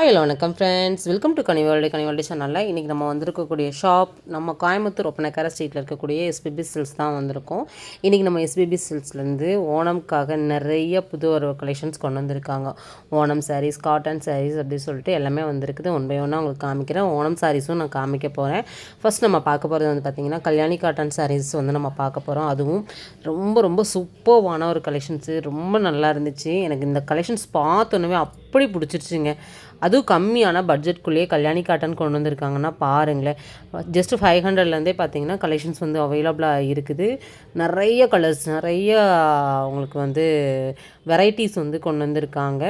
Hello வணக்கம் friends welcome to கனிவால்டி கனிவால்டி சேனலில் இன்றைக்கி நம்ம வந்திருக்கக்கூடிய ஷாப் நம்ம கோயம்புத்தூர் ஒப்பனக்கார ஸ்ட்ரீட்டில் இருக்கக்கூடிய எஸ்பிபி சில்ஸ் தான் வந்திருக்கோம். இன்றைக்கி நம்ம எஸ்பிபி சில்ஸ்லேருந்து ஓணம்க்காக நிறைய புது ஒரு கலெக்ஷன்ஸ் கொண்டு வந்திருக்காங்க. ஓணம் சாரீஸ் காட்டன் சாரீஸ் அப்படின்னு சொல்லிட்டு எல்லாமே வந்திருக்குது. ஒன் பை ஒன்னாக உங்களுக்கு காமிக்கிறேன். ஓணம் சாரீஸும் நான் காமிக்க போகிறேன் ஃபஸ்ட் நம்ம பார்க்க போகிறது வந்து பார்த்திங்கன்னா கல்யாணி காட்டன் சாரீஸ் வந்து நம்ம பார்க்க போகிறோம் அதுவும் ரொம்ப ரொம்ப சூப்பர்வான ஒரு கலெக்ஷன்ஸு ரொம்ப நல்லா இருந்துச்சு. எனக்கு இந்த கலெக்ஷன்ஸ் பார்த்தோன்னே அப்படி பிடிச்சிருச்சுங்க. அதுவும் கம்மியான பட்ஜெட்குள்ளேயே கல்யாணி காட்டன் கொண்டு வந்திருக்காங்கன்னா பாருங்களேன். ஜஸ்ட் ஃபைவ் ஹண்ட்ரட்லேருந்தே பார்த்தீங்கன்னா கலெக்ஷன்ஸ் வந்து அவைலபிளாக இருக்குது. நிறைய கலர்ஸ் நிறைய உங்களுக்கு வந்து வெரைட்டிஸ் வந்து கொண்டு வந்திருக்காங்க.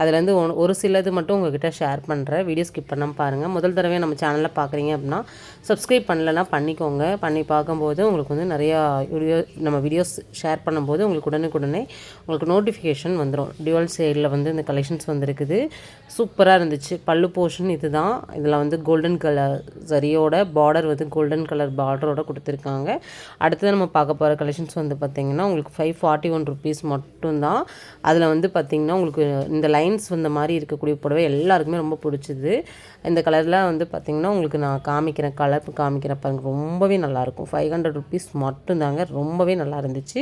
அதுலேருந்து ஒன் ஒரு சிலது மட்டும் உங்ககிட்ட ஷேர் பண்ணுறேன் வீடியோ ஸ்கிப் பண்ணாமல் பாருங்கள் முதல் தடவை நம்ம சேனலில் பார்க்குறீங்க அப்படின்னா சப்ஸ்கிரைப் பண்ணலன்னா பண்ணிக்கோங்க. பண்ணி பார்க்கும்போது உங்களுக்கு வந்து நிறையா வீடியோ நம்ம வீடியோஸ் ஷேர் பண்ணும்போது உங்களுக்கு உடனுக்குடனே உங்களுக்கு நோட்டிஃபிகேஷன் வந்துடும் டியூவல் சைடில் வந்து இந்த கலெக்ஷன்ஸ் வந்துருக்குது. சூப்பராக இருந்துச்சு. பல்லு போர்ஷன் இது தான் இதில் வந்து கோல்டன் கலர் சரியோட பார்டர் வந்து கோல்டன் கலர் பார்டரோட கொடுத்துருக்காங்க. அடுத்தது நம்ம பார்க்க போகிற கலெக்ஷன்ஸ் வந்து பார்த்திங்கன்னா உங்களுக்கு ஃபைவ் ஃபார்ட்டி ஒன் ருபீஸ் மட்டும்தான். அதில் வந்து பார்த்திங்கன்னா உங்களுக்கு இந்த லைன்ஸ் வந்த மாதிரி இருக்கக்கூடிய புடவை எல்லாருக்குமே ரொம்ப பிடிச்சிது. இந்த கலரில் வந்து பார்த்திங்கன்னா உங்களுக்கு நான் காமிக்கிறேன் கலர் காமிக்கிறேன் பாருங்க ரொம்பவே நல்லாயிருக்கும் ஃபைவ் ஹண்ட்ரட் ருபீஸ் மட்டும்தாங்க ரொம்பவே நல்லா இருந்துச்சு.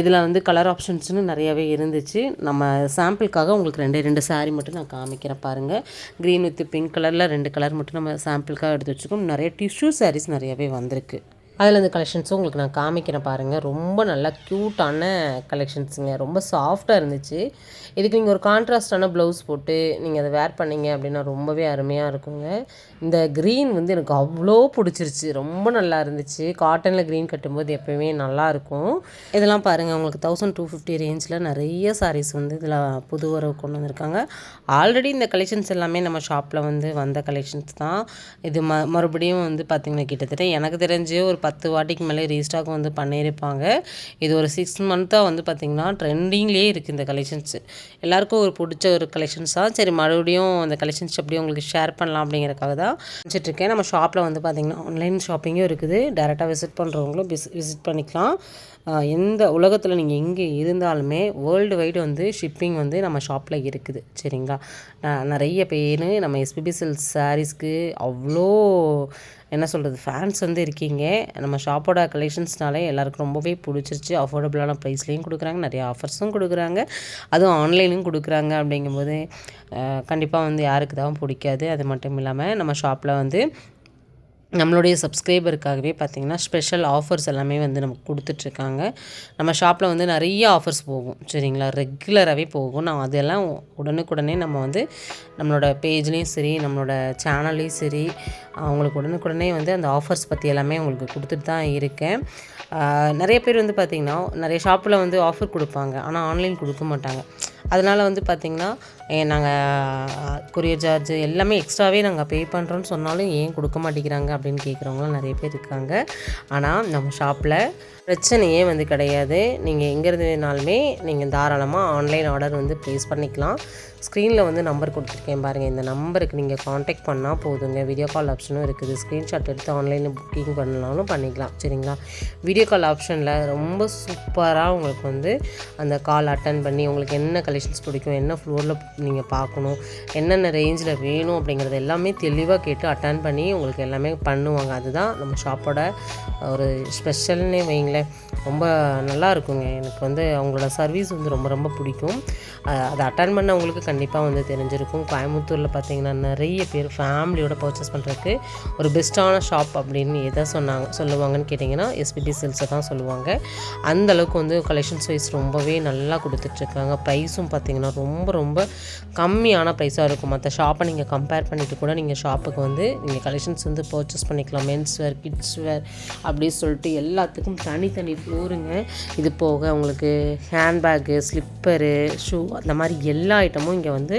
இதில் வந்து கலர் ஆப்ஷன்ஸ்னு நிறையாவே இருந்துச்சு. நம்ம சாம்பிளுக்காக உங்களுக்கு ரெண்டே ரெண்டு சாரீ மட்டும் நான் காமிக்கிறேன் பாருங்கள் க்ரீன் வித் பிங்க் கலரில் ரெண்டு கலர் மட்டும் நம்ம சாம்பிளுக்காக எடுத்து வச்சுக்கோம் நிறைய டிஷ்யூ சாரீஸ் நிறையாவே வந்திருக்கு. அதில் இந்த கலெக்ஷன்ஸும் உங்களுக்கு நான் காமிக்கிறேன் பாருங்கள் ரொம்ப நல்லா க்யூட்டான கலெக்ஷன்ஸுங்க ரொம்ப சாஃப்டாக இருந்துச்சு. இதுக்கு நீங்கள் ஒரு கான்ட்ராஸ்டான ப்ளவுஸ் போட்டு நீங்கள் அதை வேர் பண்ணீங்க அப்படின்னா ரொம்பவே அருமையாக இருக்குங்க. இந்த க்ரீன் வந்து எனக்கு அவ்வளோ பிடிச்சிருச்சு. ரொம்ப நல்லா இருந்துச்சு. காட்டனில் க்ரீன் கட்டும்போது எப்போயுமே நல்லாயிருக்கும் இதெல்லாம் பாருங்கள் உங்களுக்கு தௌசண்ட் டூ ஃபிஃப்டி ரேஞ்சில் நிறைய சாரீஸ் வந்து இதில் புது உறவு கொண்டு வந்திருக்காங்க. ஆல்ரெடி இந்த கலெக்ஷன்ஸ் எல்லாமே நம்ம ஷாப்பில் வந்து வந்த கலெக்ஷன்ஸ் தான். இது ம மறுபடியும் வந்து பார்த்திங்கன்னா கிட்டத்தட்ட எனக்கு தெரிஞ்சு ஒரு பத்து வாட்டிக்கு மேலே ரீஸ்டாக் வந்து பண்ணியிருப்பாங்க. இது ஒரு சிக்ஸ் மந்த்தாக வந்து பார்த்திங்கன்னா ட்ரெண்டிங்லேயே இருக்குது இந்த கலெக்ஷன்ஸு எல்லாருக்கும் ஒரு பிடிச்ச ஒரு கலெக்ஷன்ஸ் தான் சரி மறுபடியும் அந்த கலெக்ஷன்ஸ் எப்படியும் உங்களுக்கு ஷேர் பண்ணலாம் அப்படிங்கிறக்காக தான் வச்சுட்ருக்கேன் நம்ம ஷாப்பில் வந்து பார்த்திங்கன்னா ஆன்லைன் ஷாப்பிங்கும் இருக்குது. டேரெக்டாக விசிட் பண்ணுறவங்களும் விசிட் பண்ணிக்கலாம். எந்த உலகத்தில் நீங்கள் எங்கே இருந்தாலுமே வேர்ல்டு வைடு வந்து ஷிப்பிங் வந்து நம்ம ஷாப்பில் இருக்குது. சரிங்களா? நிறைய பேர் நம்ம எஸ்பிபி சில்ஸ் சாரீஸ்க்கு அவ்வளோ என்ன சொல்கிறது ஃபேன்ஸ் வந்து இருக்கீங்க. நம்ம ஷாப்போட கலெக்ஷன்ஸ்னாலே எல்லாருக்கும் ரொம்பவே பிடிச்சிருச்சு. அஃபோர்டபுளான ப்ரைஸ்லேயும் கொடுக்குறாங்க நிறைய ஆஃபர்ஸும் கொடுக்குறாங்க. அதுவும் ஆன்லைனும் கொடுக்குறாங்க அப்படிங்கும்போது கண்டிப்பாக வந்து யாருக்கு தான் பிடிக்காது. அது மட்டும் இல்லாமல் நம்ம ஷாப்பில் வந்து நம்மளுடைய சப்ஸ்கிரைபருக்காகவே பார்த்திங்கன்னா ஸ்பெஷல் ஆஃபர்ஸ் எல்லாமே வந்து நமக்கு கொடுத்துட்ருக்காங்க. நம்ம ஷாப்பில் வந்து நிறைய ஆஃபர்ஸ் போகும். சரிங்களா? ரெகுலராகவே போகும். நான் அதெல்லாம் உடனுக்குடனே நம்ம வந்து நம்மளோட பேஜ்லேயும் சரி நம்மளோட சேனல்லையும் சரி அவங்களுக்கு உடனுக்குடனே வந்து அந்த ஆஃபர்ஸ் பற்றி எல்லாமே உங்களுக்கு கொடுத்துட்டு தான் இருக்கேன். நிறைய பேர் வந்து பார்த்திங்கன்னா நிறைய ஷாப்பில் வந்து ஆஃபர் கொடுப்பாங்க. ஆனால் ஆன்லைன் கொடுக்க மாட்டாங்க. அதனால் வந்து பார்த்திங்கன்னா நாங்கள் கொரியர் சார்ஜ் எல்லாமே எக்ஸ்ட்ராவே நாங்கள் பே பண்ணுறோன்னு சொன்னாலும் ஏன் கொடுக்க மாட்டேங்கிறாங்க அப்படின்னு கேட்குறவங்களும் நிறைய பேர் இருக்காங்க. ஆனால் நம்ம ஷாப்பில் பிரச்சனையே வந்து கிடையாது. நீங்கள் எங்கேருந்து வேணாலுமே நீங்கள் தாராளமாக ஆன்லைன் ஆர்டர் வந்து ப்ளேஸ் பண்ணிக்கலாம். ஸ்க்ரீனில் வந்து நம்பர் கொடுத்துருக்கேன் பாருங்கள் இந்த நம்பருக்கு நீங்கள் காண்டாக்ட் பண்ணால் போதுங்க. வீடியோ கால் ஆப்ஷனும் இருக்குது. ஸ்க்ரீன்ஷாட் எடுத்து ஆன்லைனில் புக்கிங் பண்ணாலும் பண்ணிக்கலாம். சரிங்களா? வீடியோ கால் ஆப்ஷனில் ரொம்ப சூப்பராக உங்களுக்கு வந்து அந்த கால் அட்டன் பண்ணி உங்களுக்கு என்ன கலெக்ஷன்ஸ் பிடிக்கும் என்ன ஃப்ளோரில் நீங்கள் பார்க்கணும். என்னென்ன ரேஞ்சில் வேணும் அப்படிங்கிறது எல்லாமே தெளிவாக கேட்டு அட்டன் பண்ணி உங்களுக்கு எல்லாமே பண்ணுவாங்க. அதுதான் நம்ம ஷாப்போட ஒரு ஸ்பெஷல்னே வைங்களேன். ரொம்ப நல்லா இருக்குங்க. எனக்கு வந்து அவங்களோட சர்வீஸ் வந்து ரொம்ப ரொம்ப பிடிக்கும். அதை அட்டன் பண்ணவங்களுக்கு கண்டிப்பாக வந்து தெரிஞ்சிருக்கும். கோயம்புத்தூரில் பார்த்தீங்கன்னா நிறைய பேர் ஃபேமிலியோட பர்ச்சேஸ் பண்ணுறதுக்கு ஒரு பெஸ்ட்டான ஷாப் அப்படின்னு எதை சொன்னாங்க சொல்லுவாங்கன்னு கேட்டிங்கன்னா எஸ்பிபி சில்ஸை தான் சொல்லுவாங்க. அந்தளவுக்கு வந்து கலெக்ஷன்ஸ் வைஸ் ரொம்பவே நல்லா கொடுத்துட்ருக்காங்க ப்ரைஸும் பார்த்திங்கன்னா ரொம்ப ரொம்ப கம்மியான ப்ரைஸாக இருக்கும். மற்ற ஷாப்பை நீங்கள் கம்பேர் பண்ணிவிட்டு கூட நீங்கள் ஷாப்புக்கு வந்து நீங்கள் கலெக்ஷன்ஸ் வந்து பர்ச்சேஸ் பண்ணிக்கலாம். மென்ஸ் வேர் கிட்ஸ் வேர் அப்படின்னு சொல்லிட்டு எல்லாத்துக்கும் தனித்தனி ஃப்ளோருங்க இது போக உங்களுக்கு ஹேண்ட்பேக்கு ஸ்லிப்பரு ஷூ அந்த மாதிரி எல்லா ஐட்டமும் இங்கே வந்து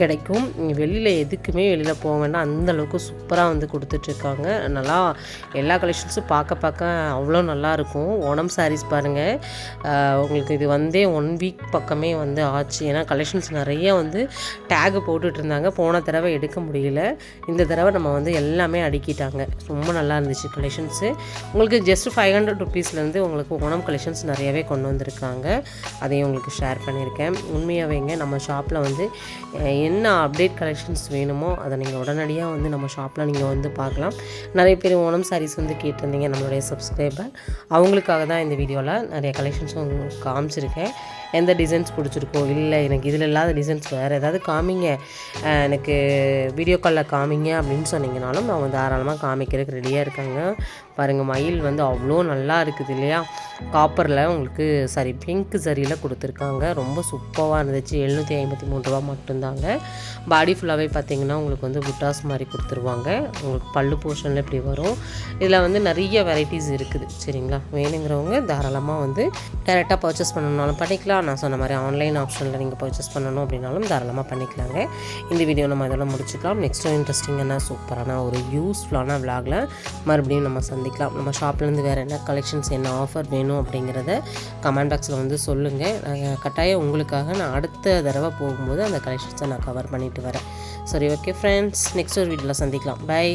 கிடைக்கும். வெளியில் எதுக்குமே வெளியில் போக வேண்டாம். அந்தளவுக்கு சூப்பராக வந்து கொடுத்துட்ருக்காங்க நல்லா எல்லா கலெக்ஷன்ஸும் பார்க்க பார்க்க அவ்வளோ நல்லாயிருக்கும் ஓணம் சாரீஸ் பாருங்கள் உங்களுக்கு இது வந்தே ஒன் வீக் பக்கமே வந்து ஆச்சு. ஏன்னா கலெக்ஷன்ஸ் நிறைய வந்து டேகு போட்டுட்ருந்தாங்க. போன தடவை எடுக்க முடியல. இந்த தடவை நம்ம வந்து எல்லாமே அடுக்கிட்டாங்க. ரொம்ப நல்லா இருந்துச்சு கலெக்ஷன்ஸு உங்களுக்கு ஜஸ்ட் ஃபைவ் ஹண்ட்ரட் ருபீஸ்லேருந்து உங்களுக்கு ஓணம் கலெக்ஷன்ஸ் நிறையவே கொண்டு வந்திருக்காங்க. அதையும் உங்களுக்கு ஷேர் பண்ணியிருக்கேன். உண்மையாகவேங்க நம்ம ஷாப்பில் வந்து என்ன அப்டேட் கலெக்ஷன்ஸ் வேணுமோ அதை நீங்கள் உடனடியாக வந்து நம்ம ஷாப்பில் நீங்கள் வந்து பார்க்கலாம். நிறைய பேர் ஓணம் சாரீஸ் வந்து கேட்டிருந்தீங்க நம்மளுடைய சப்ஸ்கிரைபர் அவங்களுக்காக தான் இந்த வீடியோவில் நிறைய கலெக்ஷன்ஸும் உங்களுக்கு காமிச்சிருக்கேன். எந்த டிசைன்ஸ் பிடிச்சிருக்கோ? இல்லை எனக்கு இதில் இல்லாத டிசைன்ஸ் வேறு ஏதாவது காமிங்க. எனக்கு வீடியோ காலில் காமிங்க அப்படின்னு சொன்னீங்கனாலும் அவங்க தாராளமாக காமிக்கிறதுக்கு ரெடியாக இருக்காங்க. பாருங்கள் மயில் வந்து அவ்வளோ நல்லா இருக்குது இல்லையா? காப்பரில் உங்களுக்கு சரி பிங்க் சரியில் கொடுத்துருக்காங்க. ரொம்ப சூப்பராக இருந்துச்சு. எழுநூற்றி ஐம்பத்தி மூணு ரூபா மட்டும்தாங்க. பாடி ஃபுல்லாகவே பார்த்தீங்கன்னா உங்களுக்கு வந்து புட்டாஸ் மாதிரி கொடுத்துருவாங்க. உங்களுக்கு பல்லு போர்ஷனில் இப்படி வரும். இதில் வந்து நிறைய வெரைட்டிஸ் இருக்குது. சரிங்களா? வேணுங்கிறவங்க தாராளமாக வந்து டேரெக்டாக பர்ச்சேஸ் பண்ணணும்னாலும் பண்ணிக்கலாம். நான் சொன்ன மாதிரி ஆன்லைன் ஆப்ஷனில் நீங்கள் பர்ச்சேஸ் பண்ணணும் அப்படின்னாலும் தாராளமாக பண்ணிக்கலாங்க. இந்த வீடியோ நம்ம இதெல்லாம் முடிச்சுக்கலாம். நெக்ஸ்ட் இன்ட்ரெஸ்டிங்கான சூப்பரான ஒரு யூஸ்ஃபுல்லான விலாகில் மறுபடியும் நம்ம சந்திக்கலாம். நம்ம ஷாப்லேருந்து வேறு என்ன கலெக்ஷன்ஸ் என்ன ஆஃபர் வேணும் அப்படிங்கிறத கமெண்ட் பாக்ஸில் வந்து சொல்லுங்கள் நான் கட்டாயம் உங்களுக்காக நான் அடுத்த தடவை போகும்போது அந்த கலெக்ஷன்ஸை நான் கவர் பண்ணிட்டு வரேன். சரி ஓகே ஃப்ரெண்ட்ஸ் நெக்ஸ்ட் ஒரு வீட்டில் சந்திக்கலாம். பை